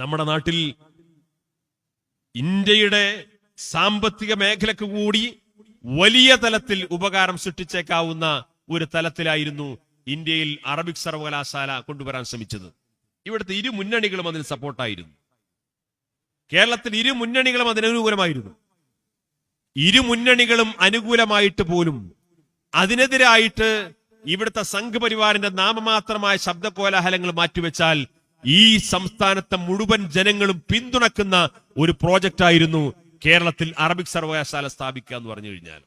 നമ്മുടെ നാട്ടിൽ ഇന്ത്യയുടെ സാമ്പത്തിക മേഖലക്ക് കൂടി വലിയ തലത്തിൽ ഉപകാരം സൃഷ്ടിച്ചേക്കാവുന്ന ഒരു തലത്തിലായിരുന്നു ഇന്ത്യയിൽ അറബിക് സർവകലാശാല കൊണ്ടുവരാൻ ശ്രമിച്ചത്. ഇവിടുത്തെ ഇരു മുന്നണികളും അതിന് സപ്പോർട്ടായിരുന്നു. കേരളത്തിൽ ഇരു മുന്നണികളും അതിനനുകൂലമായിരുന്നു ഇരു മുന്നണികളും അനുകൂലമായിട്ട് പോലും അതിനെതിരായിട്ട് ഇവിടുത്തെ സംഘപരിവാറിന്റെ നാമമാത്രമായ ശബ്ദ കോലാഹലങ്ങൾ മാറ്റിവെച്ചാൽ ഈ സംസ്ഥാനത്തെ മുഴുവൻ ജനങ്ങളും പിന്തുണക്കുന്ന ഒരു പ്രോജക്റ്റ് ആയിരുന്നു കേരളത്തിൽ അറബിക് സർവകലാശാല സ്ഥാപിക്കുക എന്ന് പറഞ്ഞു കഴിഞ്ഞാൽ.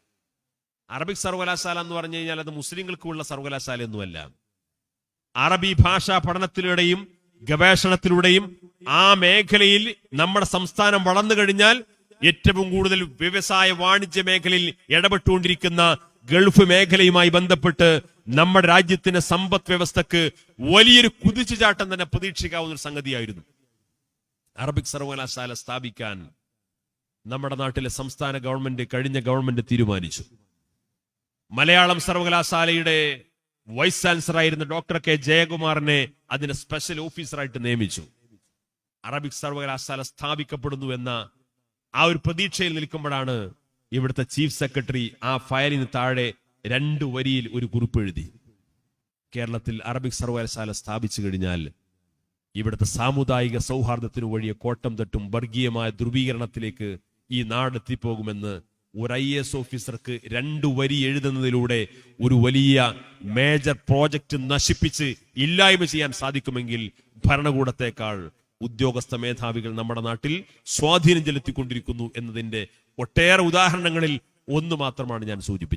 അറബിക് സർവകലാശാല എന്ന് പറഞ്ഞു കഴിഞ്ഞാൽ അത് മുസ്ലിങ്ങൾക്കുള്ള സർവകലാശാല ഒന്നുമല്ല അറബി ഭാഷാ പഠനത്തിലൂടെയും ഗവേഷണത്തിലൂടെയും ആ മേഖലയിൽ നമ്മുടെ സംസ്ഥാനം വളർന്നു കഴിഞ്ഞാൽ ഏറ്റവും കൂടുതൽ വ്യവസായ വാണിജ്യ മേഖലയിൽ ഇടപെട്ടുകൊണ്ടിരിക്കുന്ന ഗൾഫ് മേഖലയുമായി ബന്ധപ്പെട്ട് നമ്മുടെ രാജ്യത്തിന്റെ സമ്പദ് വ്യവസ്ഥക്ക് വലിയൊരു കുതിച്ചുചാട്ടം തന്നെ പ്രതീക്ഷിക്കാവുന്ന ഒരു സംഗതിയായിരുന്നു. അറബിക് സർവകലാശാല സ്ഥാപിക്കാൻ നമ്മുടെ നാട്ടിലെ സംസ്ഥാന ഗവൺമെന്റ് കഴിഞ്ഞ ഗവൺമെന്റ് തീരുമാനിച്ചു. മലയാളം സർവകലാശാലയുടെ വൈസ് ചാൻസലർ ആയിരുന്ന ഡോക്ടർ കെ ജയകുമാറിനെ അതിന്റെ സ്പെഷ്യൽ ഓഫീസറായിട്ട് നിയമിച്ചു. അറബിക് സർവകലാശാല സ്ഥാപിക്കപ്പെടുന്നു എന്ന ആ ഒരു പ്രതീക്ഷയിൽ നിൽക്കുമ്പോഴാണ് ഇവിടുത്തെ ചീഫ് സെക്രട്ടറി ആ ഫയലിന് താഴെ രണ്ടു വരിയിൽ ഒരു കുറിപ്പ് എഴുതി. കേരളത്തിൽ അറബിക് സർവകലാശാല സ്ഥാപിച്ചു കഴിഞ്ഞാൽ ഇവിടുത്തെ സാമുദായിക സൗഹാർദ്ദത്തിനു വഴിയെ കോട്ടം തട്ടും വർഗീയമായ ധ്രുവീകരണത്തിലേക്ക് ഈ നാട് എത്തിപ്പോകുമെന്ന് ഒരു ഐ എസ് ഓഫീസർക്ക് രണ്ടു വരി എഴുതുന്നതിലൂടെ ഒരു വലിയ മേജർ പ്രോജക്റ്റ് നശിപ്പിച്ച് ഇല്ലായ്മ ചെയ്യാൻ സാധിക്കുമെങ്കിൽ ഭരണകൂടത്തേക്കാൾ ഉദ്യോഗസ്ഥ മേധാവികൾ നമ്മുടെ നാട്ടിൽ സ്വാധീനം ചെലുത്തിക്കൊണ്ടിരിക്കുന്നു എന്നതിന്റെ ഒട്ടേറെ ഉദാഹരണങ്ങളിൽ ഒന്ന് മാത്രമാണ് ഞാൻ സൂചിപ്പിച്ചത്.